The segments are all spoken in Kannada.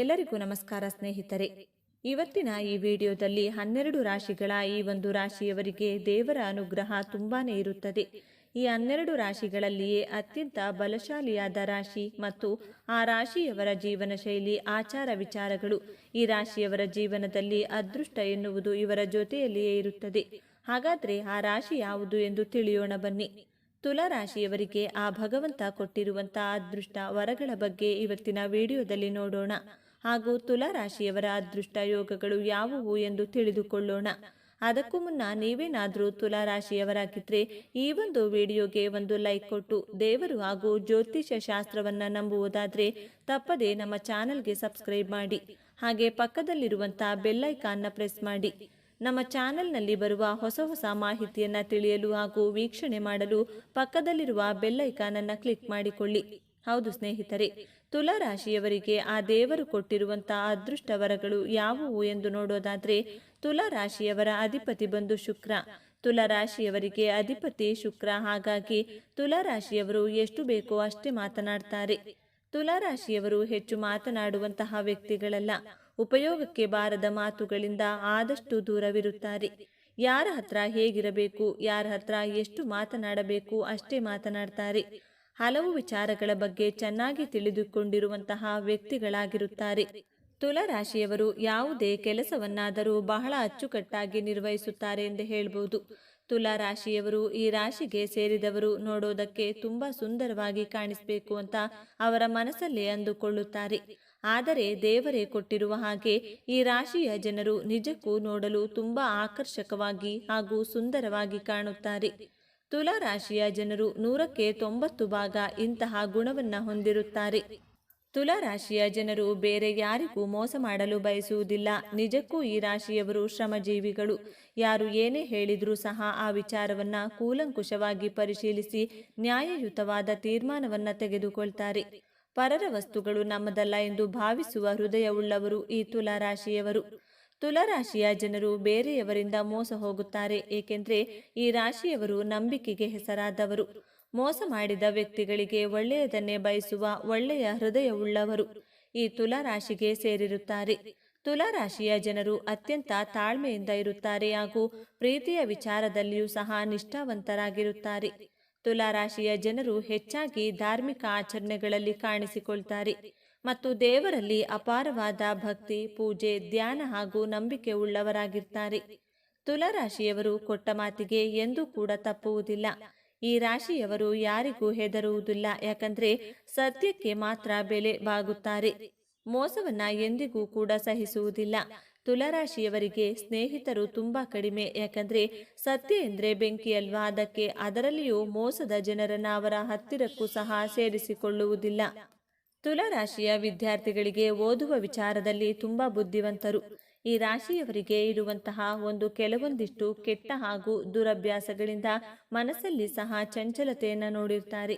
ಎಲ್ಲರಿಗೂ ನಮಸ್ಕಾರ ಸ್ನೇಹಿತರೆ. ಇವತ್ತಿನ ಈ ವಿಡಿಯೋದಲ್ಲಿ ಹನ್ನೆರಡು ರಾಶಿಗಳ ಈ ಒಂದು ರಾಶಿಯವರಿಗೆ ದೇವರ ಅನುಗ್ರಹ ತುಂಬಾನೇ ಇರುತ್ತದೆ. ಈ ಹನ್ನೆರಡು ರಾಶಿಗಳಲ್ಲಿಯೇ ಅತ್ಯಂತ ಬಲಶಾಲಿಯಾದ ರಾಶಿ ಮತ್ತು ಆ ರಾಶಿಯವರ ಜೀವನ ಶೈಲಿ, ಆಚಾರ ವಿಚಾರಗಳು ಈ ರಾಶಿಯವರ ಜೀವನದಲ್ಲಿ ಅದೃಷ್ಟ ಎನ್ನುವುದು ಇವರ ಜೊತೆಯಲ್ಲಿಯೇ ಇರುತ್ತದೆ. ಹಾಗಾದ್ರೆ ಆ ರಾಶಿ ಯಾವುದು ಎಂದು ತಿಳಿಯೋಣ ಬನ್ನಿ. ತುಲಾ ರಾಶಿಯವರಿಗೆ ಆ ಭಗವಂತ ಕೊಟ್ಟಿರುವಂತಹ ಅದೃಷ್ಟ ವರಗಳ ಬಗ್ಗೆ ಇವತ್ತಿನ ವಿಡಿಯೋದಲ್ಲಿ ನೋಡೋಣ. ಹಾಗೂ ತುಲಾ ರಾಶಿಯವರ ಅದೃಷ್ಟ ಯೋಗಗಳು ಯಾವುವು ಎಂದು ತಿಳಿದುಕೊಳ್ಳೋಣ. ಅದಕ್ಕೂ ಮುನ್ನ ನೀವೇನಾದರೂ ತುಲಾ ರಾಶಿಯವರಾಗಿದ್ರೆ ಈ ಒಂದು ವಿಡಿಯೋಗೆ ಒಂದು ಲೈಕ್ ಕೊಟ್ಟು ದೇವರು ಹಾಗೂ ಜ್ಯೋತಿಷ್ಯ ಶಾಸ್ತ್ರವನ್ನು ನಂಬುವುದಾದರೆ ತಪ್ಪದೆ ನಮ್ಮ ಚಾನಲ್ಗೆ ಸಬ್ಸ್ಕ್ರೈಬ್ ಮಾಡಿ. ಹಾಗೆ ಪಕ್ಕದಲ್ಲಿರುವಂಥ ಬೆಲ್ಲೈಕಾನ್ನ ಪ್ರೆಸ್ ಮಾಡಿ. ನಮ್ಮ ಚಾನೆಲ್ನಲ್ಲಿ ಬರುವ ಹೊಸ ಹೊಸ ಮಾಹಿತಿಯನ್ನು ತಿಳಿಯಲು ಹಾಗೂ ವೀಕ್ಷಣೆ ಮಾಡಲು ಪಕ್ಕದಲ್ಲಿರುವ ಬೆಲ್ಲೈಕಾನನ್ನು ಕ್ಲಿಕ್ ಮಾಡಿಕೊಳ್ಳಿ. ಹೌದು ಸ್ನೇಹಿತರೆ ತುಲಾ ರಾಶಿಯವರಿಗೆ ಆ ದೇವರು ಕೊಟ್ಟಿರುವಂತಹ ಅದೃಷ್ಟ ವರಗಳು ಯಾವುವು ಎಂದು ನೋಡೋದಾದ್ರೆ ತುಲಾ ರಾಶಿಯವರ ಅಧಿಪತಿ ಬಂದು ಶುಕ್ರ. ತುಲಾ ರಾಶಿಯವರಿಗೆ ಅಧಿಪತಿ ಶುಕ್ರ. ಹಾಗಾಗಿ ತುಲಾ ರಾಶಿಯವರು ಎಷ್ಟು ಬೇಕೋ ಅಷ್ಟೇ ಮಾತನಾಡ್ತಾರೆ. ತುಲಾ ರಾಶಿಯವರು ಹೆಚ್ಚು ಮಾತನಾಡುವಂತಹ ವ್ಯಕ್ತಿಗಳಲ್ಲ. ಉಪಯೋಗಕ್ಕೆ ಬಾರದ ಮಾತುಗಳಿಂದ ಆದಷ್ಟು ದೂರವಿರುತ್ತಾರೆ. ಯಾರ ಹತ್ರ ಹೇಗಿರಬೇಕು, ಯಾರ ಹತ್ರ ಎಷ್ಟು ಮಾತನಾಡಬೇಕು ಅಷ್ಟೇ ಮಾತನಾಡ್ತಾರೆ. ಹಲವು ವಿಚಾರಗಳ ಬಗ್ಗೆ ಚೆನ್ನಾಗಿ ತಿಳಿದುಕೊಂಡಿರುವಂತಹ ವ್ಯಕ್ತಿಗಳಾಗಿರುತ್ತಾರೆ. ತುಲಾ ರಾಶಿಯವರು ಯಾವುದೇ ಕೆಲಸವನ್ನಾದರೂ ಬಹಳ ಅಚ್ಚುಕಟ್ಟಾಗಿ ನಿರ್ವಹಿಸುತ್ತಾರೆ ಎಂದು ಹೇಳಬಹುದು ತುಲಾರಾಶಿಯವರು ಈ ರಾಶಿಗೆ ಸೇರಿದವರು ನೋಡೋದಕ್ಕೆ ತುಂಬಾ ಸುಂದರವಾಗಿ ಕಾಣಿಸಬೇಕು ಅಂತ ಅವರ ಮನಸ್ಸಲ್ಲೇ ಅಂದುಕೊಳ್ಳುತ್ತಾರೆ. ಆದರೆ ದೇವರೇ ಕೊಟ್ಟಿರುವ ಹಾಗೆ ಈ ರಾಶಿಯ ಜನರು ನಿಜಕ್ಕೂ ನೋಡಲು ತುಂಬಾ ಆಕರ್ಷಕವಾಗಿ ಹಾಗೂ ಸುಂದರವಾಗಿ ಕಾಣುತ್ತಾರೆ. ತುಲಾ ರಾಶಿಯ ಜನರು ನೂರಕ್ಕೆ ತೊಂಬತ್ತು ಭಾಗ ಇಂತಹ ಗುಣವನ್ನು ಹೊಂದಿರುತ್ತಾರೆ. ತುಲಾ ರಾಶಿಯ ಜನರು ಬೇರೆ ಯಾರಿಗೂ ಮೋಸ ಮಾಡಲು ಬಯಸುವುದಿಲ್ಲ. ನಿಜಕ್ಕೂ ಈ ರಾಶಿಯವರು ಶ್ರಮಜೀವಿಗಳು. ಯಾರು ಏನೇ ಹೇಳಿದರೂ ಸಹ ಆ ವಿಚಾರವನ್ನ ಕೂಲಂಕುಷವಾಗಿ ಪರಿಶೀಲಿಸಿ ನ್ಯಾಯಯುತವಾದ ತೀರ್ಮಾನವನ್ನು ತೆಗೆದುಕೊಳ್ತಾರೆ. ಪರರ ವಸ್ತುಗಳು ನಮ್ಮದಲ್ಲ ಎಂದು ಭಾವಿಸುವ ಹೃದಯವುಳ್ಳವರು ಈ ತುಲಾ ರಾಶಿಯವರು ತುಲಾರಾಶಿಯ ಜನರು ಬೇರೆಯವರಿಂದ ಮೋಸ ಹೋಗುತ್ತಾರೆ, ಏಕೆಂದರೆ ಈ ರಾಶಿಯವರು ನಂಬಿಕೆಗೆ ಹೆಸರಾದವರು. ಮೋಸ ಮಾಡಿದ ವ್ಯಕ್ತಿಗಳಿಗೆ ಒಳ್ಳೆಯದನ್ನೇ ಬಯಸುವ ಒಳ್ಳೆಯ ಹೃದಯವುಳ್ಳವರು ಈ ತುಲಾರಾಶಿಗೆ ಸೇರಿರುತ್ತಾರೆ. ತುಲಾರಾಶಿಯ ಜನರು ಅತ್ಯಂತ ತಾಳ್ಮೆಯಿಂದ ಇರುತ್ತಾರೆ ಹಾಗೂ ಪ್ರೀತಿಯ ವಿಚಾರದಲ್ಲಿಯೂ ಸಹ ನಿಷ್ಠಾವಂತರಾಗಿರುತ್ತಾರೆ. ತುಲಾರಾಶಿಯ ಜನರು ಹೆಚ್ಚಾಗಿ ಧಾರ್ಮಿಕ ಆಚರಣೆಗಳಲ್ಲಿ ಕಾಣಿಸಿಕೊಳ್ತಾರೆ. ಮತ್ತು ದೇವರಲ್ಲಿ ಅಪಾರವಾದ ಭಕ್ತಿ, ಪೂಜೆ, ಧ್ಯಾನ ಹಾಗೂ ನಂಬಿಕೆ ಉಳ್ಳವರಾಗಿರ್ತಾರೆ. ತುಲಾ ರಾಶಿಯವರು ಕೊಟ್ಟ ಮಾತಿಗೆ ಎಂದೂ ಕೂಡ ತಪ್ಪುವುದಿಲ್ಲ. ಈ ರಾಶಿಯವರು ಯಾರಿಗೂ ಹೆದರುವುದಿಲ್ಲ, ಯಾಕಂದ್ರೆ ಸತ್ಯಕ್ಕೆ ಮಾತ್ರ ಬೆಲೆ ಬಾಗುತ್ತಾರೆ ಮೋಸವನ್ನ ಎಂದಿಗೂ ಕೂಡ ಸಹಿಸುವುದಿಲ್ಲ. ತುಲಾರಾಶಿಯವರಿಗೆ ಸ್ನೇಹಿತರು ತುಂಬಾ ಕಡಿಮೆ, ಯಾಕಂದ್ರೆ ಸತ್ಯ ಎಂದ್ರೆ ಬೆಂಕಿ ಅಲ್ವಾ? ಅದಕ್ಕೆ ಅದರಲ್ಲಿಯೂ ಮೋಸದ ಜನರನ್ನ ಅವರ ಹತ್ತಿರಕ್ಕೂ ಸಹ ಸೇರಿಸಿಕೊಳ್ಳುವುದಿಲ್ಲ. ತುಲಾರಾಶಿಯ ವಿದ್ಯಾರ್ಥಿಗಳಿಗೆ ಓದುವ ವಿಚಾರದಲ್ಲಿ ತುಂಬಾ ಬುದ್ಧಿವಂತರು. ಈ ರಾಶಿಯವರಿಗೆ ಇರುವಂತಹ ಒಂದು ಕೆಲವೊಂದಿಷ್ಟು ಕೆಟ್ಟ ಹಾಗೂ ದುರಭ್ಯಾಸಗಳಿಂದ ಮನಸ್ಸಲ್ಲಿ ಸಹ ಚಂಚಲತೆಯನ್ನು ನೋಡಿರ್ತಾರೆ.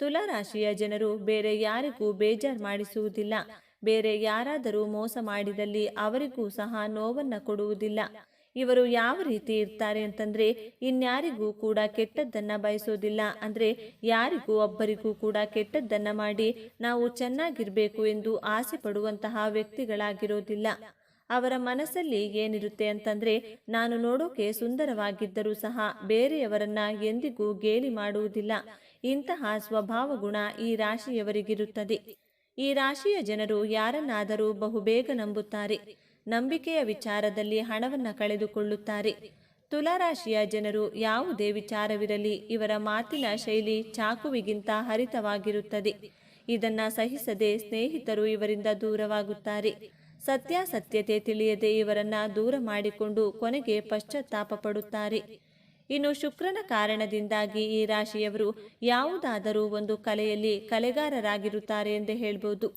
ತುಲಾರಾಶಿಯ ಜನರು ಬೇರೆ ಯಾರಿಗೂ ಬೇಜಾರ್ ಮಾಡಿಸುವುದಿಲ್ಲ. ಬೇರೆ ಯಾರಾದರೂ ಮೋಸ ಮಾಡಿದಲ್ಲಿ ಅವರಿಗೂ ಸಹ ನೋವನ್ನು ಕೊಡುವುದಿಲ್ಲ. ಇವರು ಯಾವ ರೀತಿ ಇರ್ತಾರೆ ಅಂತಂದ್ರೆ, ಇನ್ಯಾರಿಗೂ ಕೂಡ ಕೆಟ್ಟದ್ದನ್ನ ಬಯಸೋದಿಲ್ಲ. ಅಂದ್ರೆ, ಯಾರಿಗೂ ಒಬ್ಬರಿಗೂ ಕೂಡ ಕೆಟ್ಟದ್ದನ್ನ ಮಾಡಿ ನಾವು ಚೆನ್ನಾಗಿರ್ಬೇಕು ಎಂದು ಆಸೆ ಪಡುವಂತಹ ವ್ಯಕ್ತಿಗಳಾಗಿರೋದಿಲ್ಲ. ಅವರ ಮನಸ್ಸಲ್ಲಿ ಏನಿರುತ್ತೆ ಅಂತಂದ್ರೆ, ನಾನು ನೋಡೋಕೆ ಸುಂದರವಾಗಿದ್ದರೂ ಸಹ ಬೇರೆಯವರನ್ನ ಎಂದಿಗೂ ಗೇಲಿ ಮಾಡುವುದಿಲ್ಲ. ಇಂತಹ ಸ್ವಭಾವ ಗುಣ ಈ ರಾಶಿಯವರಿಗಿರುತ್ತದೆ. ಈ ರಾಶಿಯ ಜನರು ಯಾರನ್ನಾದರೂ ಬಹುಬೇಗ ನಂಬುತ್ತಾರೆ. ನಂಬಿಕೆಯ ವಿಚಾರದಲ್ಲಿ ಹಣವನ್ನು ಕಳೆದುಕೊಳ್ಳುತ್ತಾರೆ. ತುಲಾರಾಶಿಯ ಜನರು ಯಾವುದೇ ವಿಚಾರವಿರಲಿ, ಇವರ ಮಾತಿನ ಶೈಲಿ ಚಾಕುವಿಗಿಂತ ಹರಿತವಾಗಿರುತ್ತದೆ. ಇದನ್ನ ಸಹಿಸದೆ ಸ್ನೇಹಿತರು ಇವರಿಂದ ದೂರವಾಗುತ್ತಾರೆ. ಸತ್ಯಾಸತ್ಯತೆ ತಿಳಿಯದೆ ಇವರನ್ನ ದೂರ ಮಾಡಿಕೊಂಡು ಕೊನೆಗೆ ಪಶ್ಚಾತ್ತಾಪ ಪಡುತ್ತಾರೆ. ಇನ್ನು ಶುಕ್ರನ ಕಾರಣದಿಂದಾಗಿ ಈ ರಾಶಿಯವರು ಯಾವುದಾದರೂ ಒಂದು ಕಲೆಯಲ್ಲಿ ಕಲೆಗಾರರಾಗಿರುತ್ತಾರೆ ಎಂದು ಹೇಳ್ಬೋದು.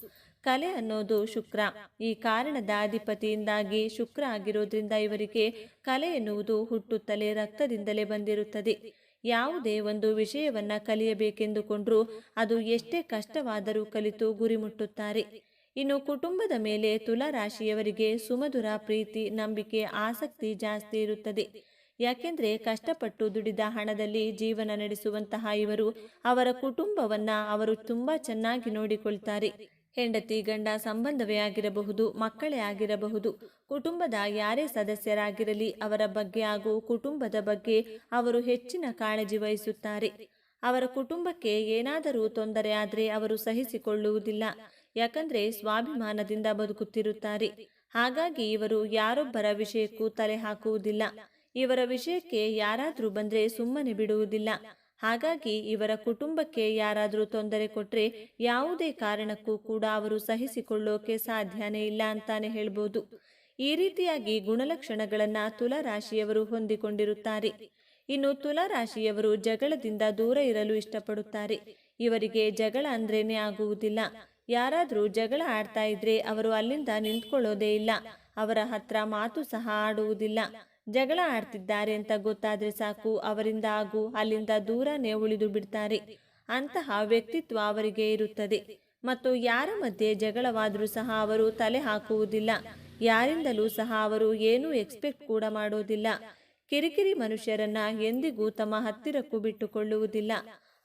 ಕಲೆ ಅನ್ನೋದು ಶುಕ್ರ. ಈ ಕಾರಣದ ಅಧಿಪತಿಯಿಂದಾಗಿ ಶುಕ್ರ ಆಗಿರೋದ್ರಿಂದ ಇವರಿಗೆ ಕಲೆ ಎನ್ನುವುದು ಹುಟ್ಟುತ್ತಲೇ ರಕ್ತದಿಂದಲೇ ಬಂದಿರುತ್ತದೆ. ಯಾವುದೇ ಒಂದು ವಿಷಯವನ್ನ ಕಲಿಯಬೇಕೆಂದುಕೊಂಡ್ರೂ ಅದು ಎಷ್ಟೇ ಕಷ್ಟವಾದರೂ ಕಲಿತು ಗುರಿ ಮುಟ್ಟುತ್ತಾರೆ ಇನ್ನು ಕುಟುಂಬದ ಮೇಲೆ ತುಲಾ ರಾಶಿಯವರಿಗೆ ಸುಮಧುರ ಪ್ರೀತಿ, ನಂಬಿಕೆ, ಆಸಕ್ತಿ ಜಾಸ್ತಿ ಇರುತ್ತದೆ. ಯಾಕೆಂದ್ರೆ ಕಷ್ಟಪಟ್ಟು ದುಡಿದ ಹಣದಲ್ಲಿ ಜೀವನ ನಡೆಸುವಂತಹ ಇವರು ಅವರ ಕುಟುಂಬವನ್ನ ಅವರು ತುಂಬಾ ಚೆನ್ನಾಗಿ ನೋಡಿಕೊಳ್ತಾರೆ. ಹೆಂಡತಿ, ಗಂಡ ಸಂಬಂಧವೇ ಆಗಿರಬಹುದು, ಮಕ್ಕಳೇ ಆಗಿರಬಹುದು. ಕುಟುಂಬದ ಯಾರೇ ಸದಸ್ಯರಾಗಿರಲಿ, ಅವರ ಬಗ್ಗೆ ಹಾಗೂ ಕುಟುಂಬದ ಬಗ್ಗೆ ಅವರು ಹೆಚ್ಚಿನ ಕಾಳಜಿ ವಹಿಸುತ್ತಾರೆ. ಅವರ ಕುಟುಂಬಕ್ಕೆ ಏನಾದರೂ ತೊಂದರೆ ಆದರೆ ಅವರು ಸಹಿಸಿಕೊಳ್ಳುವುದಿಲ್ಲ. ಯಾಕಂದ್ರೆ ಸ್ವಾಭಿಮಾನದಿಂದ ಬದುಕುತ್ತಿರುತ್ತಾರೆ. ಹಾಗಾಗಿ ಇವರು ಯಾರೊಬ್ಬರ ವಿಷಯಕ್ಕೂ ತಲೆ ಹಾಕುವುದಿಲ್ಲ. ಇವರ ವಿಷಯಕ್ಕೆ ಯಾರಾದರೂ ಬಂದರೆ ಸುಮ್ಮನೆ ಬಿಡುವುದಿಲ್ಲ. ಹಾಗಾಗಿ ಇವರ ಕುಟುಂಬಕ್ಕೆ ಯಾರಾದರೂ ತೊಂದರೆ ಕೊಟ್ಟರೆ ಯಾವುದೇ ಕಾರಣಕ್ಕೂ ಕೂಡ ಅವರು ಸಹಿಸಿಕೊಳ್ಳೋಕೆ ಸಾಧ್ಯನೇ ಇಲ್ಲ ಅಂತಾನೆ ಹೇಳ್ಬೋದು. ಈ ರೀತಿಯಾಗಿ ಗುಣಲಕ್ಷಣಗಳನ್ನು ತುಲಾರಾಶಿಯವರು ಹೊಂದಿಕೊಂಡಿರುತ್ತಾರೆ. ಇನ್ನು ತುಲಾರಾಶಿಯವರು ಜಗಳದಿಂದ ದೂರ ಇರಲು ಇಷ್ಟಪಡುತ್ತಾರೆ. ಇವರಿಗೆ ಜಗಳ ಅಂದ್ರೇನೆ ಆಗುವುದಿಲ್ಲ. ಯಾರಾದರೂ ಜಗಳ ಆಡ್ತಾ ಇದ್ರೆ ಅವರು ಅಲ್ಲಿಂದ ನಿಂತ್ಕೊಳ್ಳೋದೇ ಇಲ್ಲ. ಅವರ ಹತ್ರ ಮಾತು ಸಹ ಆಡುವುದಿಲ್ಲ. ಜಗಳ ಆಡ್ತಿದ್ದಾರೆ ಅಂತ ಗೊತ್ತಾದ್ರೆ ಸಾಕು, ಅವರಿಂದ ಹಾಗೂ ಅಲ್ಲಿಂದ ದೂರನೇ ಉಳಿದು ಬಿಡ್ತಾರೆ. ಅಂತಹ ವ್ಯಕ್ತಿತ್ವ ಅವರಿಗೆ ಇರುತ್ತದೆ. ಮತ್ತು ಯಾರ ಮಧ್ಯೆ ಜಗಳವಾದರೂ ಸಹ ಅವರು ತಲೆ ಹಾಕುವುದಿಲ್ಲ. ಯಾರಿಂದಲೂ ಸಹ ಅವರು ಏನೂ ಎಕ್ಸ್ಪೆಕ್ಟ್ ಕೂಡ ಮಾಡೋದಿಲ್ಲ. ಕಿರಿಕಿರಿ ಮನುಷ್ಯರನ್ನ ಎಂದಿಗೂ ತಮ್ಮ ಹತ್ತಿರಕ್ಕೂ ಬಿಟ್ಟುಕೊಳ್ಳುವುದಿಲ್ಲ.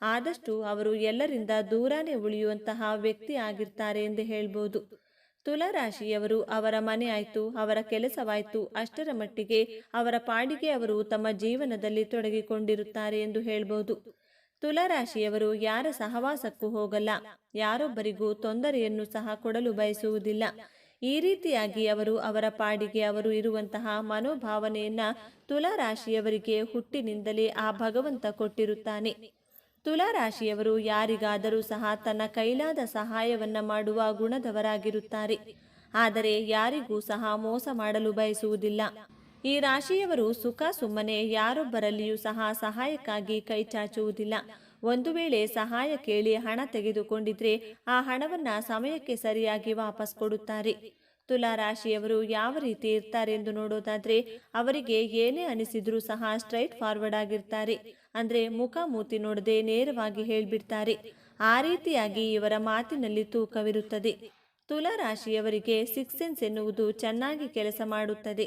ಆದಷ್ಟು ಅವರು ಎಲ್ಲರಿಂದ ದೂರನೇ ಉಳಿಯುವಂತಹ ವ್ಯಕ್ತಿ ಆಗಿರ್ತಾರೆ ಎಂದು ಹೇಳ್ಬೋದು. ತುಲಾರಾಶಿಯವರು ಅವರ ಮನೆ ಅವರ ಕೆಲಸವಾಯ್ತು. ಅಷ್ಟರ ಮಟ್ಟಿಗೆ ಅವರ ಪಾಡಿಗೆ ಅವರು ತಮ್ಮ ಜೀವನದಲ್ಲಿ ತೊಡಗಿಕೊಂಡಿರುತ್ತಾರೆ ಎಂದು ಹೇಳಬಹುದು ತುಲಾರಾಶಿಯವರು ಯಾರ ಸಹವಾಸಕ್ಕೂ ಹೋಗಲ್ಲ. ಯಾರೊಬ್ಬರಿಗೂ ತೊಂದರೆಯನ್ನು ಸಹ ಕೊಡಲು ಬಯಸುವುದಿಲ್ಲ. ಈ ರೀತಿಯಾಗಿ ಅವರು ಅವರ ಪಾಡಿಗೆ ಅವರು ಇರುವಂತಹ ಮನೋಭಾವನೆಯನ್ನ ತುಲಾರಾಶಿಯವರಿಗೆ ಹುಟ್ಟಿನಿಂದಲೇ ಆ ಭಗವಂತ ಕೊಟ್ಟಿರುತ್ತಾನೆ. ತುಲಾರಾಶಿಯವರು ಯಾರಿಗಾದರೂ ಸಹ ತನ್ನ ಕೈಲಾದ ಸಹಾಯವನ್ನ ಮಾಡುವ ಗುಣದವರಾಗಿರುತ್ತಾರೆ. ಆದರೆ ಯಾರಿಗೂ ಸಹ ಮೋಸ ಮಾಡಲು ಬಯಸುವುದಿಲ್ಲ. ಈ ರಾಶಿಯವರು ಸುಖ ಸುಮ್ಮನೆ ಯಾರೊಬ್ಬರಲ್ಲಿಯೂ ಸಹ ಸಹಾಯಕ್ಕಾಗಿ ಕೈ ಚಾಚುವುದಿಲ್ಲ. ಒಂದು ವೇಳೆ ಸಹಾಯ ಕೇಳಿ ಹಣ ತೆಗೆದುಕೊಂಡಿದ್ರೆ ಆ ಹಣವನ್ನ ಸಮಯಕ್ಕೆ ಸರಿಯಾಗಿ ವಾಪಸ್ ಕೊಡುತ್ತಾರೆ. ತುಲಾ ರಾಶಿಯವರು ಯಾವ ರೀತಿ ಇರ್ತಾರೆ ಎಂದು ನೋಡೋದಾದ್ರೆ, ಅವರಿಗೆ ಏನೇ ಅನಿಸಿದ್ರೂ ಸಹ ಸ್ಟ್ರೈಟ್ ಫಾರ್ವರ್ಡ್ ಆಗಿರ್ತಾರೆ. ಅಂದ್ರೆ ಮುಖ ಮೂತಿ ನೋಡದೆ ನೇರವಾಗಿ ಹೇಳ್ಬಿಡ್ತಾರೆ. ಆ ರೀತಿಯಾಗಿ ಇವರ ಮಾತಿನಲ್ಲಿ ತೂಕವಿರುತ್ತದೆ. ತುಲಾ ರಾಶಿಯವರಿಗೆ ಸಿಕ್ಸ್ ಸೆನ್ಸ್ ಎನ್ನುವುದು ಚೆನ್ನಾಗಿ ಕೆಲಸ ಮಾಡುತ್ತದೆ.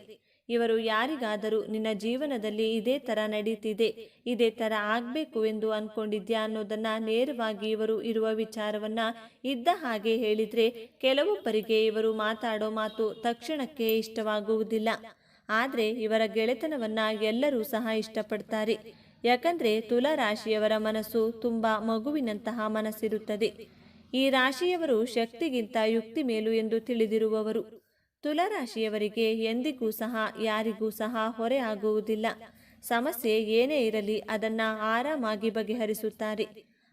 ಇವರು ಯಾರಿಗಾದರೂ ನಿನ್ನ ಜೀವನದಲ್ಲಿ ಇದೇ ಥರ ನಡೀತಿದೆ, ಇದೇ ಥರ ಆಗಬೇಕು ಎಂದು ಅಂದ್ಕೊಂಡಿದ್ಯಾ ಅನ್ನೋದನ್ನು ನೇರವಾಗಿ ಇವರು ಇರುವ ವಿಚಾರವನ್ನು ಇದ್ದ ಹಾಗೆ ಹೇಳಿದರೆ ಕೆಲವೊಬ್ಬರಿಗೆ ಇವರು ಮಾತಾಡೋ ಮಾತು ತಕ್ಷಣಕ್ಕೆ ಇಷ್ಟವಾಗುವುದಿಲ್ಲ. ಆದರೆ ಇವರ ಗೆಳೆತನವನ್ನು ಎಲ್ಲರೂ ಸಹ ಇಷ್ಟಪಡ್ತಾರೆ. ಯಾಕಂದರೆ ತುಲಾ ರಾಶಿಯವರ ಮನಸ್ಸು ತುಂಬ ಮಗುವಿನಂತಹ ಮನಸ್ಸಿರುತ್ತದೆ. ಈ ರಾಶಿಯವರು ಶಕ್ತಿಗಿಂತ ಯುಕ್ತಿ ಮೇಲು ಎಂದು ತಿಳಿದಿರುವವರು. ತುಲಾರಾಶಿಯವರಿಗೆ ಎಂದಿಗೂ ಸಹ, ಯಾರಿಗೂ ಸಹ ಹೊರೆ ಆಗುವುದಿಲ್ಲ. ಸಮಸ್ಯೆ ಏನೇ ಇರಲಿ, ಅದನ್ನ ಆರಾಮಾಗಿ ಬಗೆಹರಿಸುತ್ತಾರೆ.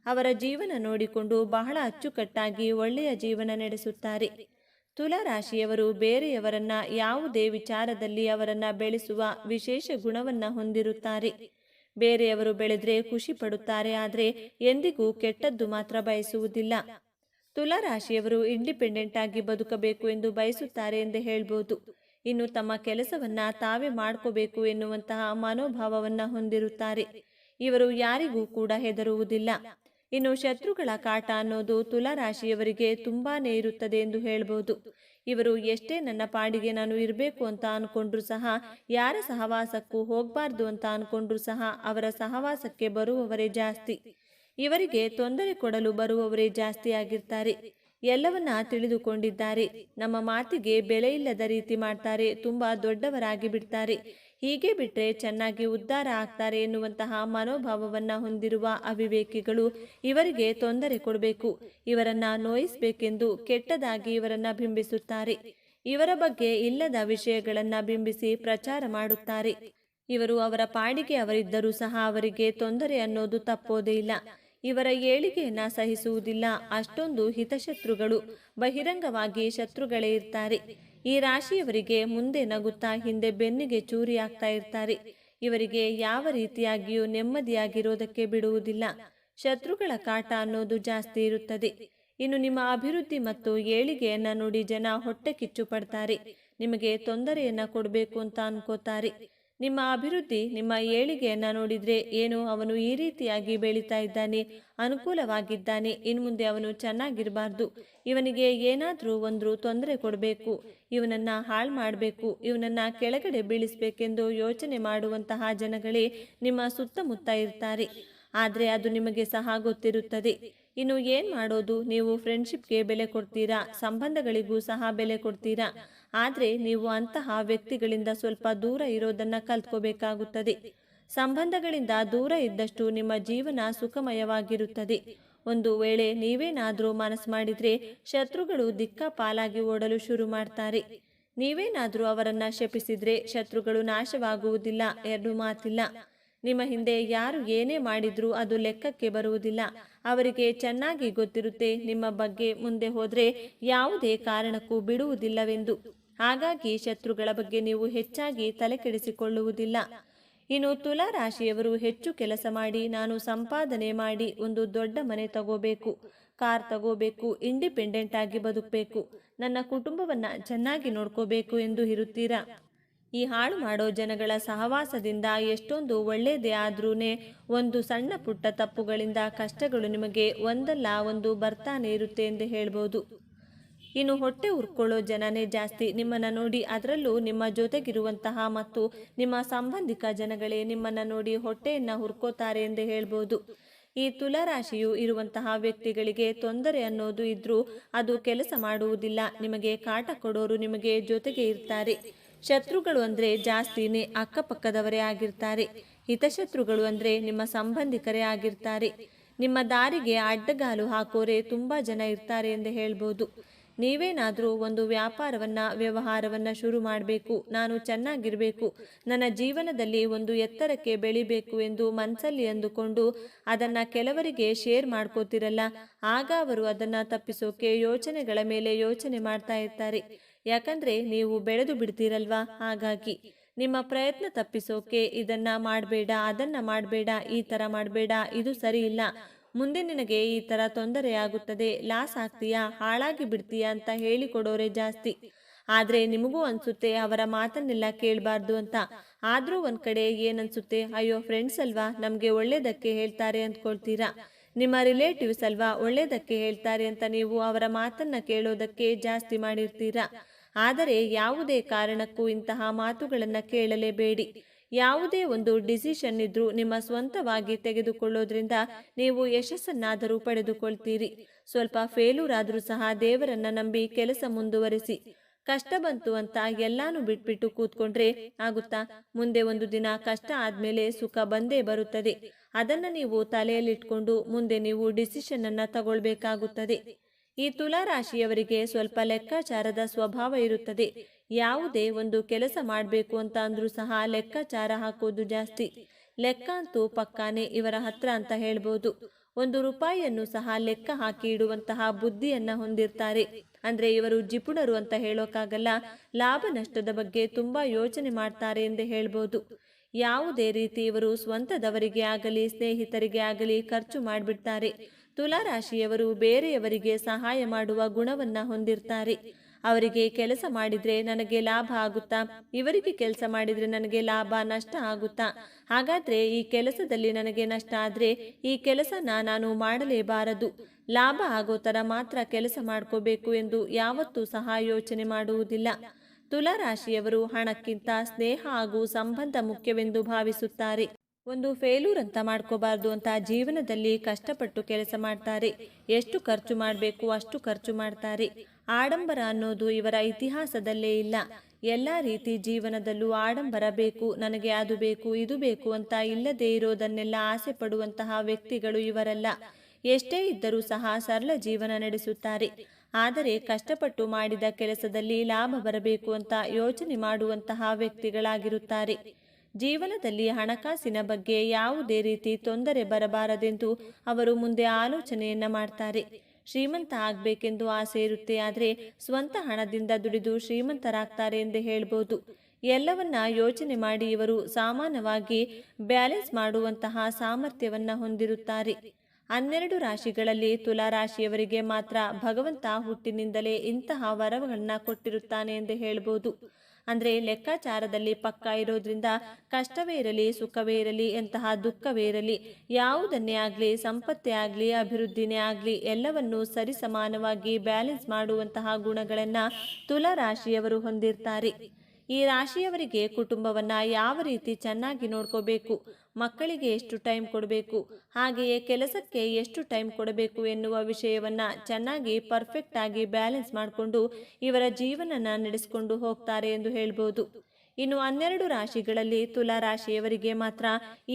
ಅವರ ಜೀವನ ನೋಡಿಕೊಂಡು ಬಹಳ ಅಚ್ಚುಕಟ್ಟಾಗಿ ಒಳ್ಳೆಯ ಜೀವನ ನಡೆಸುತ್ತಾರೆ. ತುಲರಾಶಿಯವರು ಬೇರೆಯವರನ್ನ ಯಾವುದೇ ವಿಚಾರದಲ್ಲಿ ಅವರನ್ನ ಬೆಳೆಸುವ ವಿಶೇಷ ಗುಣವನ್ನ ಹೊಂದಿರುತ್ತಾರೆ. ಬೇರೆಯವರು ಬೆಳೆದ್ರೆ ಖುಷಿ ಪಡುತ್ತಾರೆ, ಆದರೆ ಎಂದಿಗೂ ಕೆಟ್ಟದ್ದು ಮಾತ್ರ ಬಯಸುವುದಿಲ್ಲ. ತುಲಾ ರಾಶಿಯವರು ಇಂಡಿಪೆಂಡೆಂಟ್ ಆಗಿ ಬದುಕಬೇಕು ಎಂದು ಬಯಸುತ್ತಾರೆ ಎಂದು ಹೇಳ್ಬೋದು. ಇನ್ನು ತಮ್ಮ ಕೆಲಸವನ್ನ ತಾವೇ ಮಾಡ್ಕೋಬೇಕು ಎನ್ನುವಂತಹ ಮನೋಭಾವವನ್ನ ಹೊಂದಿರುತ್ತಾರೆ. ಇವರು ಯಾರಿಗೂ ಕೂಡ ಹೆದರುವುದಿಲ್ಲ. ಇನ್ನು ಶತ್ರುಗಳ ಕಾಟ ಅನ್ನೋದು ತುಲಾ ರಾಶಿಯವರಿಗೆ ತುಂಬಾನೇ ಇರುತ್ತದೆ ಎಂದು ಹೇಳ್ಬೋದು. ಇವರು ಎಷ್ಟೇ ನನ್ನ ಪಾಡಿಗೆ ನಾನು ಇರಬೇಕು ಅಂತ ಅನ್ಕೊಂಡ್ರು ಸಹ, ಯಾರ ಸಹವಾಸಕ್ಕೂ ಹೋಗಬಾರ್ದು ಅಂತ ಅನ್ಕೊಂಡ್ರು ಸಹ ಅವರ ಸಹವಾಸಕ್ಕೆ ಬರುವವರೇ ಜಾಸ್ತಿ. ಇವರಿಗೆ ತೊಂದರೆ ಕೊಡಲು ಬರುವವರೇ ಜಾಸ್ತಿಯಾಗಿರ್ತಾರೆ. ಎಲ್ಲವನ್ನ ತಿಳಿದುಕೊಂಡಿದ್ದಾರೆ. ನಮ್ಮ ಮಾತಿಗೆ ಬೆಲೆ ಇಲ್ಲದ ರೀತಿ ಮಾಡ್ತಾರೆ. ತುಂಬಾ ದೊಡ್ಡವರಾಗಿ ಬಿಡ್ತಾರೆ. ಹೀಗೆ ಬಿಟ್ರೆ ಚೆನ್ನಾಗಿ ಉದ್ಧಾರ ಆಗ್ತಾರೆ ಎನ್ನುವಂತಹ ಮನೋಭಾವವನ್ನ ಹೊಂದಿರುವ ಅವಿವೇಕಿಗಳು ಇವರಿಗೆ ತೊಂದರೆ ಕೊಡಬೇಕು. ಇವರನ್ನ ನೋಯಿಸಬೇಕೆಂದು ಕೆಟ್ಟದಾಗಿ ಇವರನ್ನ ಬಿಂಬಿಸುತ್ತಾರೆ. ಇವರ ಬಗ್ಗೆ ಇಲ್ಲದ ವಿಷಯಗಳನ್ನ ಬಿಂಬಿಸಿ ಪ್ರಚಾರ ಮಾಡುತ್ತಾರೆ. ಇವರು ಅವರ ಪಾಡಿಗೆ ಅವರಿದ್ದರೂ ಸಹ ಅವರಿಗೆ ತೊಂದರೆ ಅನ್ನೋದು ತಪ್ಪೋದೇ ಇಲ್ಲ. ಇವರ ಏಳಿಗೆಯನ್ನು ಸಹಿಸುವುದಿಲ್ಲ. ಅಷ್ಟೊಂದು ಹಿತಶತ್ರುಗಳು, ಬಹಿರಂಗವಾಗಿ ಶತ್ರುಗಳೇ ಇರ್ತಾರೆ. ಈ ರಾಶಿಯವರಿಗೆ ಮುಂದೆ ನಗುತ್ತಾ ಹಿಂದೆ ಬೆನ್ನಿಗೆ ಚೂರಿ ಆಗ್ತಾ ಇರ್ತಾರೆ. ಇವರಿಗೆ ಯಾವ ರೀತಿಯಾಗಿಯೂ ನೆಮ್ಮದಿಯಾಗಿರೋದಕ್ಕೆ ಬಿಡುವುದಿಲ್ಲ. ಶತ್ರುಗಳ ಕಾಟ ಅನ್ನೋದು ಜಾಸ್ತಿ ಇರುತ್ತದೆ. ಇನ್ನು ನಿಮ್ಮ ಅಭಿವೃದ್ಧಿ ಮತ್ತು ಏಳಿಗೆಯನ್ನ ನೋಡಿ ಜನ ಹೊಟ್ಟೆ ಕಿಚ್ಚು ಪಡ್ತಾರೆ ನಿಮಗೆ ತೊಂದರೆಯನ್ನ ಕೊಡಬೇಕು ಅಂತ ಅನ್ಕೋತಾರೆ. ನಿಮ್ಮ ಅಭಿವೃದ್ಧಿ, ನಿಮ್ಮ ಏಳಿಗೆಯನ್ನು ನೋಡಿದರೆ ಏನು? ಅವನು ಈ ರೀತಿಯಾಗಿ ಬೆಳೀತಾ ಇದ್ದಾನೆ, ಅನುಕೂಲವಾಗಿದ್ದಾನೆ, ಇನ್ನು ಮುಂದೆ ಅವನು ಚೆನ್ನಾಗಿರಬಾರ್ದು. ಇವನಿಗೆ ಏನಾದರೂ ಒಂದು ತೊಂದರೆ ಕೊಡಬೇಕು, ಇವನನ್ನು ಹಾಳು ಮಾಡಬೇಕು, ಇವನನ್ನು ಕೆಳಗಡೆ ಬೀಳಿಸಬೇಕೆಂದು ಯೋಚನೆ ಮಾಡುವಂತಹ ಜನಗಳೇ ನಿಮ್ಮ ಸುತ್ತಮುತ್ತ ಇರ್ತಾರೆ. ಆದರೆ ಅದು ನಿಮಗೆ ಸಹ ಗೊತ್ತಿರುತ್ತದೆ. ಇನ್ನು ಏನು ಮಾಡೋದು? ನೀವು ಫ್ರೆಂಡ್ಶಿಪ್ಗೆ ಬೆಲೆ ಕೊಡ್ತೀರಾ? ಸಂಬಂಧಗಳಿಗೂ ಸಹ ಬೆಲೆ ಕೊಡ್ತೀರಾ? ಆದರೆ ನೀವು ಅಂತಹ ವ್ಯಕ್ತಿಗಳಿಂದ ಸ್ವಲ್ಪ ದೂರ ಇರೋದನ್ನು ಕಲ್ತ್ಕೋಬೇಕಾಗುತ್ತದೆ. ಸಂಬಂಧಗಳಿಂದ ದೂರ ಇದ್ದಷ್ಟು ನಿಮ್ಮ ಜೀವನ ಸುಖಮಯವಾಗಿರುತ್ತದೆ. ಒಂದು ವೇಳೆ ನೀವೇನಾದರೂ ಮನಸ್ಸು ಮಾಡಿದರೆ ಶತ್ರುಗಳು ದಿಕ್ಕ ಪಾಲಾಗಿ ಓಡಲು ಶುರು ಮಾಡ್ತಾರೆ. ನೀವೇನಾದರೂ ಅವರನ್ನು ಶಪಿಸಿದರೆ ಶತ್ರುಗಳು ನಾಶವಾಗುವುದಿಲ್ಲ ಎರಡು ಮಾತಿಲ್ಲ. ನಿಮ್ಮ ಹಿಂದೆ ಯಾರು ಏನೇ ಮಾಡಿದ್ರೂ ಅದು ಲೆಕ್ಕಕ್ಕೆ ಬರುವುದಿಲ್ಲ. ಅವರಿಗೆ ಚೆನ್ನಾಗಿ ಗೊತ್ತಿರುತ್ತೆ, ನಿಮ್ಮ ಬಗ್ಗೆ ಮುಂದೆ ಹೋದರೆ ಯಾವುದೇ ಕಾರಣಕ್ಕೂ ಬಿಡುವುದಿಲ್ಲವೆಂದು. ಹಾಗಾಗಿ ಶತ್ರುಗಳ ಬಗ್ಗೆ ನೀವು ಹೆಚ್ಚಾಗಿ ತಲೆಕೆಡಿಸಿಕೊಳ್ಳುವುದಿಲ್ಲ. ಇನ್ನು ತುಲಾ ರಾಶಿಯವರು ಹೆಚ್ಚು ಕೆಲಸ ಮಾಡಿ, ನಾನು ಸಂಪಾದನೆ ಮಾಡಿ ಒಂದು ದೊಡ್ಡ ಮನೆ ತಗೋಬೇಕು. ಕಾರ್ ತಗೋಬೇಕು, ಇಂಡಿಪೆಂಡೆಂಟ್ ಆಗಿ ಬದುಕಬೇಕು. ನನ್ನ ಕುಟುಂಬವನ್ನ ಚೆನ್ನಾಗಿ ನೋಡ್ಕೋಬೇಕು ಎಂದು ಇರುತ್ತೀರಾ? ಈ ಹಾಳು ಮಾಡೋ ಜನಗಳ ಸಹವಾಸದಿಂದ ಎಷ್ಟೊಂದು ಒಳ್ಳೆಯದೇ ಆದ್ರೂ ಒಂದು ಸಣ್ಣ ಪುಟ್ಟ ತಪ್ಪುಗಳಿಂದ ಕಷ್ಟಗಳು ನಿಮಗೆ ಒಂದಲ್ಲ ಒಂದು ಬರ್ತಾನೆ ಇರುತ್ತೆ ಎಂದು ಹೇಳ್ಬೋದು. ಇನ್ನು ಹೊಟ್ಟೆ ಉರ್ಕೊಳ್ಳೋ ಜನನೇ ಜಾಸ್ತಿ. ನಿಮ್ಮನ್ನು ನೋಡಿ ಅದರಲ್ಲೂ ನಿಮ್ಮ ಜೊತೆಗಿರುವಂತಹ ಮತ್ತು ನಿಮ್ಮ ಸಂಬಂಧಿಕ ಜನಗಳೇ ನಿಮ್ಮನ್ನು ನೋಡಿ ಹೊಟ್ಟೆಯನ್ನು ಹುರ್ಕೋತಾರೆ ಎಂದು ಹೇಳ್ಬೋದು. ಈ ತುಲಾರಾಶಿಯು ಇರುವಂತಹ ವ್ಯಕ್ತಿಗಳಿಗೆ ತೊಂದರೆ ಅನ್ನೋದು ಇದ್ರೂ ಅದು ಕೆಲಸ ಮಾಡುವುದಿಲ್ಲ. ನಿಮಗೆ ಕಾಟ ಕೊಡೋರು ನಿಮಗೆ ಜೊತೆಗೆ ಇರ್ತಾರೆ. ಶತ್ರುಗಳು ಅಂದರೆ ಜಾಸ್ತಿನೇ ಅಕ್ಕಪಕ್ಕದವರೇ ಆಗಿರ್ತಾರೆ. ಹಿತಶತ್ರುಗಳು ಅಂದರೆ ನಿಮ್ಮ ಸಂಬಂಧಿಕರೇ ಆಗಿರ್ತಾರೆ. ನಿಮ್ಮ ದಾರಿಗೆ ಅಡ್ಡಗಾಲು ಹಾಕೋರೆ ತುಂಬ ಜನ ಇರ್ತಾರೆ ಎಂದು ಹೇಳ್ಬೋದು. ನೀವೇನಾದರೂ ಒಂದು ವ್ಯಾಪಾರವನ್ನ, ವ್ಯವಹಾರವನ್ನ ಶುರು ಮಾಡಬೇಕು, ನಾನು ಚೆನ್ನಾಗಿರಬೇಕು, ನನ್ನ ಜೀವನದಲ್ಲಿ ಒಂದು ಎತ್ತರಕ್ಕೆ ಬೆಳಿಬೇಕು ಎಂದು ಮನಸ್ಸಲ್ಲಿ ಅಂದುಕೊಂಡು ಅದನ್ನು ಕೆಲವರಿಗೆ ಶೇರ್ ಮಾಡ್ಕೋತಿರಲ್ಲ, ಆಗ ಅವರು ಅದನ್ನು ತಪ್ಪಿಸೋಕೆ ಯೋಚನೆಗಳ ಮೇಲೆ ಯೋಚನೆ ಮಾಡ್ತಾ ಇರ್ತಾರೆ. ಯಾಕಂದ್ರೆ ನೀವು ಬೆಳೆದು ಬಿಡ್ತೀರಲ್ವಾ? ಹಾಗಾಗಿ ನಿಮ್ಮ ಪ್ರಯತ್ನ ತಪ್ಪಿಸೋಕೆ ಇದನ್ನ ಮಾಡಬೇಡ, ಅದನ್ನ ಮಾಡಬೇಡ, ಈ ತರ ಮಾಡಬೇಡ, ಇದು ಸರಿ ಇಲ್ಲ. ಮುಂದೆ ನಿನಗೆ ಈ ತರ ತೊಂದರೆಯಾಗುತ್ತದೆ ಲಾಸ್ ಆಗ್ತೀಯಾ? ಹಾಳಾಗಿ ಬಿಡ್ತೀಯಾ ಅಂತ ಹೇಳಿಕೊಡೋರೆ ಜಾಸ್ತಿ. ಆದ್ರೆ ನಿಮಗೂ ಅನ್ಸುತ್ತೆ ಅವರ ಮಾತನ್ನೆಲ್ಲ ಕೇಳಬಾರ್ದು ಅಂತ. ಆದ್ರೂ ಒಂದ್ ಕಡೆ ಏನನ್ಸುತ್ತೆ? ಅಯ್ಯೋ ಫ್ರೆಂಡ್ಸ್ ಅಲ್ವಾ? ನಮ್ಗೆ ಒಳ್ಳೇದಕ್ಕೆ ಹೇಳ್ತಾರೆ ಅಂದ್ಕೊಳ್ತೀರಾ? ನಿಮ್ಮ ರಿಲೇಟಿವ್ಸ್ ಅಲ್ವಾ? ಒಳ್ಳೇದಕ್ಕೆ ಹೇಳ್ತಾರೆ ಅಂತ ನೀವು ಅವರ ಮಾತನ್ನ ಕೇಳೋದಕ್ಕೆ ಜಾಸ್ತಿ ಮಾಡಿರ್ತೀರಾ? ಆದರೆ ಯಾವುದೇ ಕಾರಣಕ್ಕೂ ಇಂತಹ ಮಾತುಗಳನ್ನ ಕೇಳಲೇಬೇಡಿ. ಯಾವುದೇ ಒಂದು ಡಿಸಿಷನ್ ಇದ್ರೂ ನಿಮ್ಮ ಸ್ವಂತವಾಗಿ ತೆಗೆದುಕೊಳ್ಳೋದ್ರಿಂದ ನೀವು ಯಶಸ್ಸನ್ನಾದರೂ ಪಡೆದುಕೊಳ್ತೀರಿ. ಸ್ವಲ್ಪ ಫೇಲೂರ್ ಆದರೂ ಸಹ ದೇವರನ್ನ ನಂಬಿ ಕೆಲಸ ಮುಂದುವರಿಸಿ. ಕಷ್ಟ ಬಂತು ಅಂತ ಎಲ್ಲಾನು ಬಿಟ್ಬಿಟ್ಟು ಕೂತ್ಕೊಂಡ್ರೆ ಆಗುತ್ತಾ? ಮುಂದೆ ಒಂದು ದಿನ ಕಷ್ಟ ಆದ್ಮೇಲೆ ಸುಖ ಬಂದೇ ಬರುತ್ತದೆ. ಅದನ್ನ ನೀವು ತಲೆಯಲ್ಲಿಟ್ಕೊಂಡು ಮುಂದೆ ನೀವು ಡಿಸಿಷನ್ ಅನ್ನ ತಗೊಳ್ಬೇಕಾಗುತ್ತದೆ. ಈ ತುಲಾ ರಾಶಿಯವರಿಗೆ ಸ್ವಲ್ಪ ಲೆಕ್ಕಾಚಾರದ ಸ್ವಭಾವ ಇರುತ್ತದೆ. ಯಾವುದೇ ಒಂದು ಕೆಲಸ ಮಾಡಬೇಕು ಅಂತ ಅಂದರೂ ಸಹ ಲೆಕ್ಕಾಚಾರ ಹಾಕೋದು ಜಾಸ್ತಿ. ಲೆಕ್ಕ ಅಂತೂ ಪಕ್ಕಾನೆ ಇವರ ಹತ್ರ ಅಂತ ಹೇಳ್ಬೋದು. ಒಂದು ರೂಪಾಯಿಯನ್ನು ಸಹ ಲೆಕ್ಕ ಹಾಕಿ ಇಡುವಂತಹ ಬುದ್ಧಿಯನ್ನು ಹೊಂದಿರ್ತಾರೆ. ಅಂದ್ರೆ ಇವರು ಜಿಪುಣರು ಅಂತ ಹೇಳೋಕ್ಕಾಗಲ್ಲ ಲಾಭ ನಷ್ಟದ ಬಗ್ಗೆ ತುಂಬಾ ಯೋಚನೆ ಮಾಡ್ತಾರೆ ಎಂದು ಹೇಳ್ಬೋದು. ಯಾವುದೇ ರೀತಿ ಇವರು ಸ್ವಂತದವರಿಗೆ ಆಗಲಿ, ಸ್ನೇಹಿತರಿಗೆ ಆಗಲಿ ಖರ್ಚು ಮಾಡಿಬಿಡ್ತಾರೆ. ತುಲಾರಾಶಿಯವರು ಬೇರೆಯವರಿಗೆ ಸಹಾಯ ಮಾಡುವ ಗುಣವನ್ನ ಹೊಂದಿರ್ತಾರೆ. ಅವರಿಗೆ ಕೆಲಸ ಮಾಡಿದ್ರೆ ನನಗೆ ಲಾಭ ಆಗುತ್ತಾ? ಇವರಿಗೆ ಕೆಲಸ ಮಾಡಿದ್ರೆ ನನಗೆ ಲಾಭ, ನಷ್ಟ ಆಗುತ್ತಾ? ಹಾಗಾದ್ರೆ ಈ ಕೆಲಸದಲ್ಲಿ ನನಗೆ ನಷ್ಟ ಆದ್ರೆ ಈ ಕೆಲಸನ ನಾನು ಮಾಡಲೇಬಾರದು ಲಾಭ ಆಗೋ ತರ ಮಾತ್ರ ಕೆಲಸ ಮಾಡ್ಕೋಬೇಕು ಎಂದು ಯಾವತ್ತೂ ಸಹ ಯೋಚನೆ ಮಾಡುವುದಿಲ್ಲ. ತುಲಾರಾಶಿಯವರು ಹಣಕ್ಕಿಂತ ಸ್ನೇಹ ಹಾಗೂ ಸಂಬಂಧ ಮುಖ್ಯವೆಂದು ಭಾವಿಸುತ್ತಾರೆ. ಒಂದು ಫೇಲೂರ್ ಅಂತ ಮಾಡ್ಕೋಬಾರ್ದು ಅಂತ ಜೀವನದಲ್ಲಿ ಕಷ್ಟಪಟ್ಟು ಕೆಲಸ ಮಾಡ್ತಾರೆ. ಎಷ್ಟು ಖರ್ಚು ಮಾಡಬೇಕು, ಅಷ್ಟು ಖರ್ಚು ಮಾಡ್ತಾರೆ. ಆಡಂಬರ ಅನ್ನೋದು ಇವರ ಇತಿಹಾಸದಲ್ಲೇ ಇಲ್ಲ. ಎಲ್ಲ ರೀತಿ ಜೀವನದಲ್ಲೂ ಆಡಂಬರ ಬೇಕು, ನನಗೆ ಅದು ಬೇಕು, ಇದು ಬೇಕು ಅಂತ ಇಲ್ಲದೇ ಇರೋದನ್ನೆಲ್ಲ ಆಸೆ ಪಡುವಂತಹ ವ್ಯಕ್ತಿಗಳು ಇವರಲ್ಲ. ಎಷ್ಟೇ ಇದ್ದರೂ ಸಹ ಸರಳ ಜೀವನ ನಡೆಸುತ್ತಾರೆ. ಆದರೆ ಕಷ್ಟಪಟ್ಟು ಮಾಡಿದ ಕೆಲಸದಲ್ಲಿ ಲಾಭ ಬರಬೇಕು ಅಂತ ಯೋಚನೆ ಮಾಡುವಂತಹ ವ್ಯಕ್ತಿಗಳಾಗಿರುತ್ತಾರೆ. ಜೀವನದಲ್ಲಿ ಹಣಕಾಸಿನ ಬಗ್ಗೆ ಯಾವುದೇ ರೀತಿ ತೊಂದರೆ ಬರಬಾರದೆಂದು ಅವರು ಮುಂದೆ ಆಲೋಚನೆಯನ್ನ ಮಾಡ್ತಾರೆ. ಶ್ರೀಮಂತ ಆಗಬೇಕೆಂದು ಆಸೆ ಇರುತ್ತೆ, ಆದರೆ ಸ್ವಂತ ಹಣದಿಂದ ದುಡಿದು ಶ್ರೀಮಂತರಾಗ್ತಾರೆ ಎಂದು ಹೇಳ್ಬೋದು. ಎಲ್ಲವನ್ನ ಯೋಚನೆ ಮಾಡಿ ಇವರು ಸಾಮಾನ್ಯವಾಗಿ ಬ್ಯಾಲೆನ್ಸ್ ಮಾಡುವಂತಹ ಸಾಮರ್ಥ್ಯವನ್ನು ಹೊಂದಿರುತ್ತಾರೆ. ಹನ್ನೆರಡು ರಾಶಿಗಳಲ್ಲಿ ತುಲಾ ರಾಶಿಯವರಿಗೆ ಮಾತ್ರ ಭಗವಂತ ಹುಟ್ಟಿನಿಂದಲೇ ಇಂತಹ ವರವನ್ನ ಕೊಟ್ಟಿರುತ್ತಾನೆ ಎಂದು ಹೇಳಬಹುದು ಅಂದ್ರೆ ಲೆಕ್ಕಾಚಾರದಲ್ಲಿ ಪಕ್ಕ ಇರೋದ್ರಿಂದ ಕಷ್ಟವೇ ಇರಲಿ, ಸುಖವೇ ಇರಲಿ, ಎಂತಹ ದುಃಖವೇ ಇರಲಿ, ಯಾವುದನ್ನೇ ಆಗಲಿ, ಸಂಪತ್ತೇ ಆಗಲಿ, ಅಭಿವೃದ್ಧಿನೇ ಆಗಲಿ, ಎಲ್ಲವನ್ನೂ ಸರಿಸಮಾನವಾಗಿ ಬ್ಯಾಲೆನ್ಸ್ ಮಾಡುವಂತಹ ಗುಣಗಳನ್ನ ತುಲಾ ರಾಶಿಯವರು ಹೊಂದಿರ್ತಾರೆ. ಈ ರಾಶಿಯವರಿಗೆ ಕುಟುಂಬವನ್ನ ಯಾವ ರೀತಿ ಚೆನ್ನಾಗಿ ನೋಡ್ಕೋಬೇಕು, ಮಕ್ಕಳಿಗೆ ಎಷ್ಟು ಟೈಮ್ ಕೊಡಬೇಕು, ಹಾಗೆಯೇ ಕೆಲಸಕ್ಕೆ ಎಷ್ಟು ಟೈಮ್ ಕೊಡಬೇಕು ಎನ್ನುವ ವಿಷಯವನ್ನ ಚೆನ್ನಾಗಿ ಪರ್ಫೆಕ್ಟ್ ಆಗಿ ಬ್ಯಾಲೆನ್ಸ್ ಮಾಡಿಕೊಂಡು ಇವರ ಜೀವನನ ನಡೆಸಿಕೊಂಡು ಹೋಗ್ತಾರೆ ಎಂದು ಹೇಳ್ಬೋದು. ಇನ್ನು ಹನ್ನೆರಡು ರಾಶಿಗಳಲ್ಲಿ ತುಲಾ ರಾಶಿಯವರಿಗೆ ಮಾತ್ರ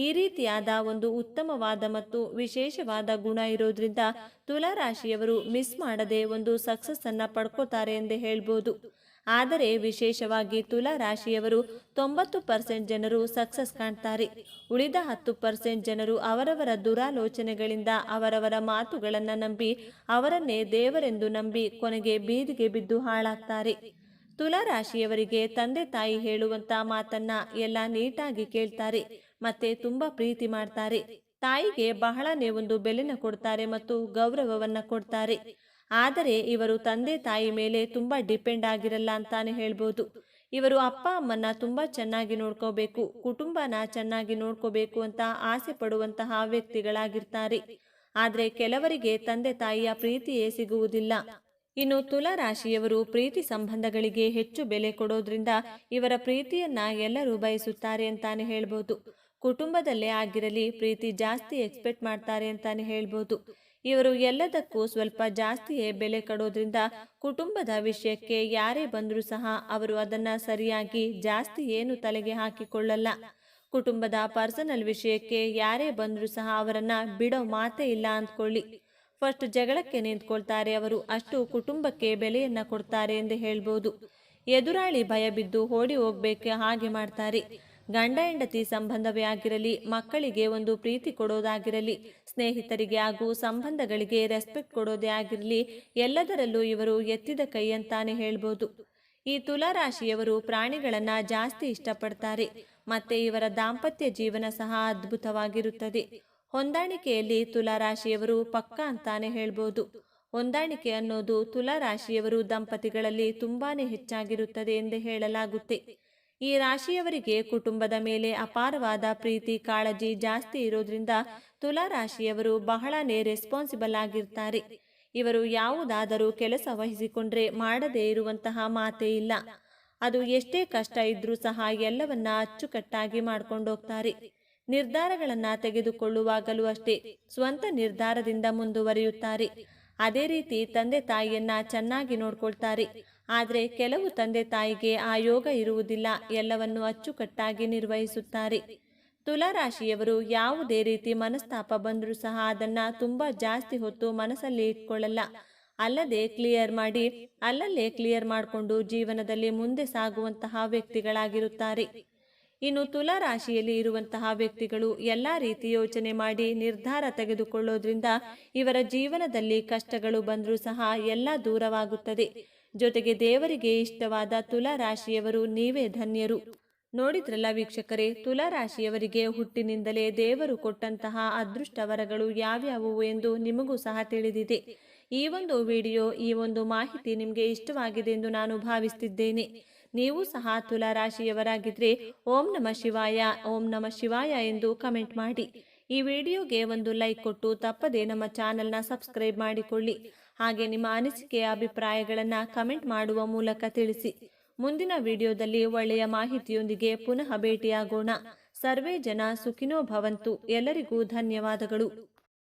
ಈ ರೀತಿಯಾದ ಒಂದು ಉತ್ತಮವಾದ ಮತ್ತು ವಿಶೇಷವಾದ ಗುಣ ಇರೋದ್ರಿಂದ ತುಲಾ ರಾಶಿಯವರು ಮಿಸ್ ಮಾಡದೆ ಒಂದು ಸಕ್ಸಸ್ ಅನ್ನ ಪಡ್ಕೋತಾರೆ ಎಂದೇ ಹೇಳ್ಬೋದು. ಆದರೆ ವಿಶೇಷವಾಗಿ ತುಲಾ ರಾಶಿಯವರು ತೊಂಬತ್ತು ಪರ್ಸೆಂಟ್ ಜನರು ಸಕ್ಸಸ್ ಕಾಣ್ತಾರೆ. ಉಳಿದ ಹತ್ತು ಪರ್ಸೆಂಟ್ ಜನರು ಅವರವರ ದುರಾಲೋಚನೆಗಳಿಂದ ಅವರವರ ಮಾತುಗಳನ್ನು ನಂಬಿ ಅವರನ್ನೇ ದೇವರೆಂದು ನಂಬಿ ಕೊನೆಗೆ ಬೀದಿಗೆ ಬಿದ್ದು ಹಾಳಾಗ್ತಾರೆ. ತುಲಾ ರಾಶಿಯವರಿಗೆ ತಂದೆ ತಾಯಿ ಹೇಳುವಂತ ಮಾತನ್ನ ಎಲ್ಲ ನೀಟಾಗಿ ಕೇಳ್ತಾರೆ ಮತ್ತೆ ತುಂಬಾ ಪ್ರೀತಿ ಮಾಡ್ತಾರೆ. ತಾಯಿಗೆ ಬಹಳನೇ ಒಂದು ಬೆಲೆನ ಕೊಡ್ತಾರೆ ಮತ್ತು ಗೌರವವನ್ನ ಕೊಡ್ತಾರೆ. ಆದರೆ ಇವರು ತಂದೆ ತಾಯಿ ಮೇಲೆ ತುಂಬ ಡಿಪೆಂಡ್ ಆಗಿರಲ್ಲ ಅಂತಾನೆ ಹೇಳ್ಬೋದು. ಇವರು ಅಪ್ಪ, ಅಮ್ಮನ್ನ ತುಂಬ ಚೆನ್ನಾಗಿ ನೋಡ್ಕೋಬೇಕು, ಕುಟುಂಬನ ಚೆನ್ನಾಗಿ ನೋಡ್ಕೋಬೇಕು ಅಂತ ಆಸೆ ಪಡುವಂತಹ ವ್ಯಕ್ತಿಗಳಾಗಿರ್ತಾರೆ. ಆದರೆ ಕೆಲವರಿಗೆ ತಂದೆ ತಾಯಿಯ ಪ್ರೀತಿಯೇ ಸಿಗುವುದಿಲ್ಲ. ಇನ್ನು ತುಲಾ ರಾಶಿಯವರು ಪ್ರೀತಿ ಸಂಬಂಧಗಳಿಗೆ ಹೆಚ್ಚು ಬೆಲೆ ಕೊಡೋದ್ರಿಂದ ಇವರ ಪ್ರೀತಿಯನ್ನ ಎಲ್ಲರೂ ಬಯಸುತ್ತಾರೆ ಅಂತಾನೆ ಹೇಳ್ಬೋದು. ಕುಟುಂಬದಲ್ಲೇ ಆಗಿರಲಿ ಪ್ರೀತಿ ಜಾಸ್ತಿ ಎಕ್ಸ್ಪೆಕ್ಟ್ ಮಾಡ್ತಾರೆ ಅಂತಾನೆ ಹೇಳ್ಬೋದು. ಇವರು ಎಲ್ಲದಕ್ಕೂ ಸ್ವಲ್ಪ ಜಾಸ್ತಿಯೇ ಬೆಲೆ ಕೊಡೋದ್ರಿಂದ ಕುಟುಂಬದ ವಿಷಯಕ್ಕೆ ಯಾರೇ ಬಂದರೂ ಸಹ ಅವರು ಅದನ್ನ ಸರಿಯಾಗಿ ಜಾಸ್ತಿ ಏನು ತಲೆಗೆ ಹಾಕಿಕೊಳ್ಳಲ್ಲ. ಕುಟುಂಬದ ಪರ್ಸನಲ್ ವಿಷಯಕ್ಕೆ ಯಾರೇ ಬಂದರೂ ಸಹ ಅವರನ್ನ ಬಿಡೋ ಮಾತೇ ಇಲ್ಲ ಅಂದ್ಕೊಳ್ಳಿ. ಫಸ್ಟ್ ಜಗಳಕ್ಕೆ ನಿಂತ್ಕೊಳ್ತಾರೆ ಅವರು, ಅಷ್ಟು ಕುಟುಂಬಕ್ಕೆ ಬೆಲೆಯನ್ನ ಕೊಡ್ತಾರೆ ಎಂದು ಹೇಳ್ಬೋದು. ಎದುರಾಳಿ ಭಯ ಬಿದ್ದು ಓಡಿ ಹೋಗ್ಬೇಕು, ಹಾಗೆ ಮಾಡ್ತಾರೆ. ಗಂಡ ಹೆಂಡತಿ ಸಂಬಂಧವೇ ಆಗಿರಲಿ, ಮಕ್ಕಳಿಗೆ ಒಂದು ಪ್ರೀತಿ ಕೊಡೋದಾಗಿರಲಿ, ಸ್ನೇಹಿತರಿಗೆ ಹಾಗೂ ಸಂಬಂಧಗಳಿಗೆ ರೆಸ್ಪೆಕ್ಟ್ ಕೊಡೋದೇ ಆಗಿರಲಿ, ಎಲ್ಲದರಲ್ಲೂ ಇವರು ಎತ್ತಿದ ಕೈ ಅಂತಾನೆ ಹೇಳ್ಬೋದು. ಈ ತುಲಾರಾಶಿಯವರು ಪ್ರಾಣಿಗಳನ್ನ ಜಾಸ್ತಿ ಇಷ್ಟಪಡ್ತಾರೆ, ಮತ್ತೆ ಇವರ ದಾಂಪತ್ಯ ಜೀವನ ಸಹ ಅದ್ಭುತವಾಗಿರುತ್ತದೆ. ಹೊಂದಾಣಿಕೆಯಲ್ಲಿ ತುಲಾರಾಶಿಯವರು ಪಕ್ಕ ಅಂತಾನೆ ಹೇಳ್ಬೋದು. ಹೊಂದಾಣಿಕೆ ಅನ್ನೋದು ತುಲಾ ರಾಶಿಯವರು ದಂಪತಿಗಳಲ್ಲಿ ತುಂಬಾನೇ ಹೆಚ್ಚಾಗಿರುತ್ತದೆ ಎಂದು ಹೇಳಲಾಗುತ್ತೆ. ಈ ರಾಶಿಯವರಿಗೆ ಕುಟುಂಬದ ಮೇಲೆ ಅಪಾರವಾದ ಪ್ರೀತಿ, ಕಾಳಜಿ ಜಾಸ್ತಿ ಇರೋದ್ರಿಂದ ತುಲಾ ರಾಶಿಯವರು ಬಹಳನೇ ರೆಸ್ಪಾನ್ಸಿಬಲ್ ಆಗಿರ್ತಾರೆ. ಇವರು ಯಾವುದಾದರೂ ಕೆಲಸ ವಹಿಸಿಕೊಂಡ್ರೆ ಮಾಡದೇ ಇರುವಂತಹ ಮಾತೇ ಇಲ್ಲ. ಅದು ಎಷ್ಟೇ ಕಷ್ಟ ಇದ್ರೂ ಸಹ ಎಲ್ಲವನ್ನ ಅಚ್ಚುಕಟ್ಟಾಗಿ ಮಾಡ್ಕೊಂಡೋಗ್ತಾರೆ ನಿರ್ಧಾರಗಳನ್ನ ತೆಗೆದುಕೊಳ್ಳುವಾಗಲೂ ಅಷ್ಟೇ, ಸ್ವಂತ ನಿರ್ಧಾರದಿಂದ ಮುಂದುವರಿಯುತ್ತಾರೆ. ಅದೇ ರೀತಿ ತಂದೆ ತಾಯಿಯನ್ನ ಚೆನ್ನಾಗಿ ನೋಡ್ಕೊಳ್ತಾರೆ. ಆದರೆ ಕೆಲವು ತಂದೆ ತಾಯಿಗೆ ಆ ಯೋಗ ಇರುವುದಿಲ್ಲ, ಎಲ್ಲವನ್ನು ಅಚ್ಚುಕಟ್ಟಾಗಿ ನಿರ್ವಹಿಸುತ್ತಾರೆ. ತುಲಾರಾಶಿಯವರು ಯಾವುದೇ ರೀತಿ ಮನಸ್ತಾಪ ಬಂದರೂ ಸಹ ಅದನ್ನು ತುಂಬ ಜಾಸ್ತಿ ಹೊತ್ತು ಮನಸ್ಸಲ್ಲಿ ಇಟ್ಕೊಳ್ಳಲ್ಲ. ಅಲ್ಲದೆ ಕ್ಲಿಯರ್ ಮಾಡಿ, ಅಲ್ಲಲ್ಲೇ ಕ್ಲಿಯರ್ ಮಾಡಿಕೊಂಡು ಜೀವನದಲ್ಲಿ ಮುಂದೆ ಸಾಗುವಂತಹ ವ್ಯಕ್ತಿಗಳಾಗಿರುತ್ತಾರೆ. ಇನ್ನು ತುಲಾ ರಾಶಿಯಲ್ಲಿ ಇರುವಂತಹ ವ್ಯಕ್ತಿಗಳು ಎಲ್ಲ ರೀತಿ ಯೋಚನೆ ಮಾಡಿ ನಿರ್ಧಾರ ತೆಗೆದುಕೊಳ್ಳೋದ್ರಿಂದ ಇವರ ಜೀವನದಲ್ಲಿ ಕಷ್ಟಗಳು ಬಂದರೂ ಸಹ ಎಲ್ಲ ದೂರವಾಗುತ್ತದೆ. ಜೊತೆಗೆ ದೇವರಿಗೆ ಇಷ್ಟವಾದ ತುಲಾ ರಾಶಿಯವರು ನೀವೇ ಧನ್ಯರು. ನೋಡಿದ್ರಲ್ಲ ವೀಕ್ಷಕರೇ, ತುಲಾ ರಾಶಿಯವರಿಗೆ ಹುಟ್ಟಿನಿಂದಲೇ ದೇವರು ಕೊಟ್ಟಂತಹ ಅದೃಷ್ಟ ವರಗಳು ಯಾವ್ಯಾವುವು ಎಂದು ನಿಮಗೂ ಸಹ ತಿಳಿದಿದೆ. ಈ ಒಂದು ವಿಡಿಯೋ, ಈ ಒಂದು ಮಾಹಿತಿ ನಿಮಗೆ ಇಷ್ಟವಾಗಿದೆ ಎಂದು ನಾನು ಭಾವಿಸುತ್ತಿದ್ದೇನೆ ನೀವು ಸಹ ತುಲಾ ರಾಶಿಯವರಾಗಿದ್ರೆ ಓಂ ನಮ ಶಿವಾಯ, ಓಂ ನಮ ಶಿವಾಯ ಎಂದು ಕಮೆಂಟ್ ಮಾಡಿ. ಈ ವಿಡಿಯೋಗೆ ಒಂದು ಲೈಕ್ ಕೊಟ್ಟು ತಪ್ಪದೆ ನಮ್ಮ ಚಾನೆಲ್ನ ಸಬ್ಸ್ಕ್ರೈಬ್ ಮಾಡಿಕೊಳ್ಳಿ. ಹಾಗೆ ನಿಮ್ಮ ಅನಿಸಿಕೆಯ ಅಭಿಪ್ರಾಯಗಳನ್ನು ಕಮೆಂಟ್ ಮಾಡುವ ಮೂಲಕ ತಿಳಿಸಿ. ಮುಂದಿನ ವಿಡಿಯೋದಲ್ಲಿ ಒಳ್ಳೆಯ ಮಾಹಿತಿಯೊಂದಿಗೆ ಪುನಃ ಭೇಟಿಯಾಗೋಣ. ಸರ್ವೇ ಜನ ಸುಖಿನೋ ಭವಂತು. ಎಲ್ಲರಿಗೂ ಧನ್ಯವಾದಗಳು.